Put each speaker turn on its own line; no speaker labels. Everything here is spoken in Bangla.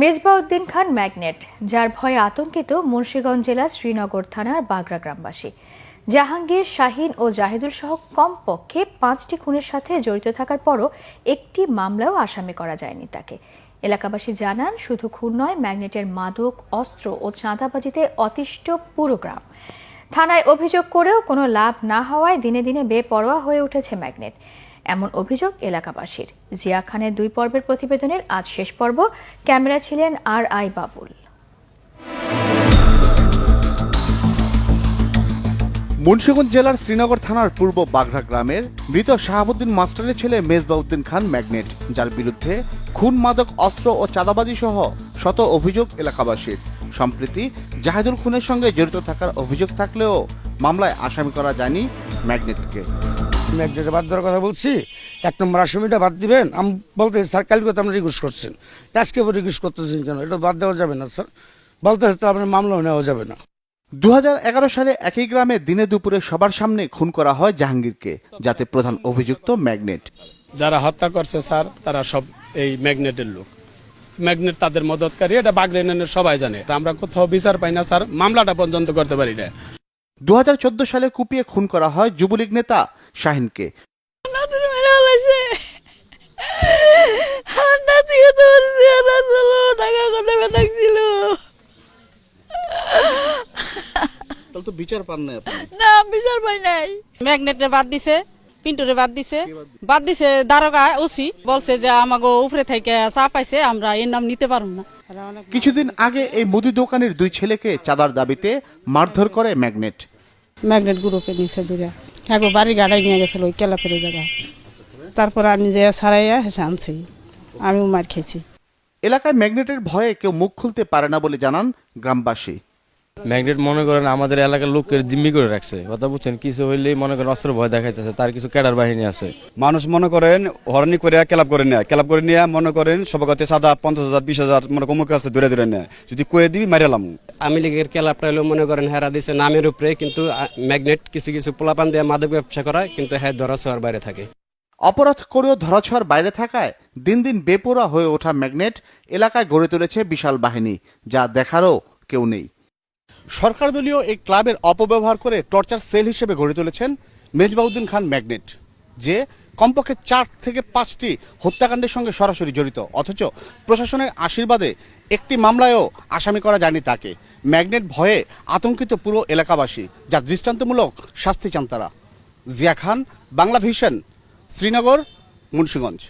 মেজবাউদ্দিন খান ম্যাগনেট, যার ভয়ে আতঙ্কিত মুন্সিগঞ্জ জেলার শ্রীনগর থানার বাগরা গ্রামবাসী। জাহাঙ্গীর, শাহিন ও জাহিদুল সহ কমপক্ষে পাঁচটি খুনের সাথে জড়িত থাকার পরও একটি মামলাও আসামি করা যায়নি তাকে। এলাকাবাসী জানান, শুধু খুন নয়, ম্যাগনেটের মাদক, অস্ত্র ও চাঁদাবাজিতে অতিষ্ঠ পুরো গ্রাম। থানায় অভিযোগ করেও কোনো লাভ না হওয়ায় দিনে দিনে বেপরোয়া হয়ে উঠেছে ম্যাগনেট। এমন অভিযোগ এলাকাবাসীর। জিয়া খানের দুই পর্বের প্রতিবেদনের আজ শেষ পর্ব। ক্যামেরা ছিলেন আর আই বাবুল।
মুন্সিগঞ্জ জেলার শ্রীনগর থানার পূর্ব বাগড়া গ্রামের মৃত শাহাবুদ্দিন মাস্টারের ছেলে মেজবাউদ্দিন খান ম্যাগনেট, যার বিরুদ্ধে খুন, মাদক, অস্ত্র ও চাঁদাবাজি সহ শত অভিযোগ এলাকাবাসীর। সম্প্রতি জাহেদুল খুনের সঙ্গে জড়িত থাকার অভিযোগ থাকলেও মামলায় আসামি করা যায়নি ম্যাগনেটকে।
আমি একজনের বাদ দেওয়ার কথা বলছি এক নম্বর আসামিটা বাদ দিবেন। আমি বলতে স্যার কালকে তো আপনি রিকোয়েস্ট করছেন আজকে রিকোয়েস্ট করতেছেন কেন? এটা বাদ দেওয়া যাবে না স্যার। বলতে তো আপনার মামলাও নেওয়া যাবে না।
দু হাজার এগারো সালে একই গ্রামে দিনে দুপুরে সবার সামনে খুন করা হয় জাহাঙ্গীরকে যাতে প্রধান অভিযুক্ত ম্যাগনেট।
যারা হত্যা করছে স্যার তারা সব এই ম্যাগনেটের লোক। ম্যাগনেট তাদের মদতকারী এটা বাগরেনের সবাই জানে। তা আমরা কোথাও বিচার পাই না স্যার। মামলাটা পর্যন্ত করতে পারি না।
দু হাজার চোদ্দ সালে কুপিয়ে খুন করা হয় যুবলীগ নেতা শাহিনকে।
তো চেহারা ছিল টাকা করে বেটাকছিল
তাহলে তো বিচার পান না আপনি।
না বিচার পাই নাই। ম্যাগনেটে বাদ দিছে পিন্টুরে বাদ দিছে। বাদ দিছে? দারোগা ওসি বলছে যে আমাকে উপরে থেকে চা পাইছে আমরা এর নাম নিতে পারব না।
কিছুদিন আগে এই মুদি দোকানের দুই ছেলেকে চাঁদার দাবিতে মারধর করে ম্যাগনেট।
ম্যাগনেট গ্রুপে নিচে দূরে হ্যাঁ বাড়ি গাড়াই নিয়ে গেছিল ওই ফেরে জায়গা তারপর আমি যে সারাইয়া হেসে আনছি, আমিও মার খেয়েছি।
এলাকায় ম্যাগনেটের ভয়ে কেউ মুখ খুলতে পারে না বলে জানান গ্রামবাসী।
ম্যাগনেট মনে করেন আমাদের এলাকার লোকের জিম্মি করে রাখছে। কথা বুঝছেন? কিছু হইলেই মনে করেন অস্ত্র ভয় দেখাইতেছে তার কিছু ক্যাডার বাহিনী আছে।
মানুষ মনে করেন হরনি করে ক্লাব করে নেয়। ক্লাব করে নিয়ে মনে করেন সবার কাছে সাদা পঞ্চাশ হাজার বিশ হাজার মনে কমুক আছে দূরে দূরে নেয়। যদি কয়ে দিবি মারিয়ালাম
আমি লীগের ক্লাবটা হলো মনে করেন হেরা দিছে নামের উপরে কিন্তু ম্যাগনেট কিছু কিছু পোলাপান দিয়ে মাদক ব্যবসা করায় কিন্তু হ্যাঁ ধরা ছোঁয়ার বাইরে থাকে।
অপরাধ করেও ধরাছোঁয়ার বাইরে থাকায় দিন দিন বেপরোয়া হয়ে ওঠা ম্যাগনেট এলাকায় গড়ে তুলেছে বিশাল বাহিনী যা দেখারও কেউ নেই। সরকার দলীয় এই ক্লাবের অপব্যবহার করে টর্চার সেল হিসেবে গড়ে তুলেছেন মেজবাউদ্দিন খান ম্যাগনেট, যে কমপক্ষে চার থেকে পাঁচটি হত্যাকাণ্ডের সঙ্গে সরাসরি জড়িত। অথচ প্রশাসনের আশীর্বাদে একটি মামলায়ও আসামি করা যায়নি তাকে। ম্যাগনেট ভয়ে আতঙ্কিত পুরো এলাকাবাসী, যা দৃষ্টান্তমূলক শাস্তি চান তারা। জিয়া খান, বাংলা ভিশন, শ্রীনগর, মুন্সীগঞ্জ।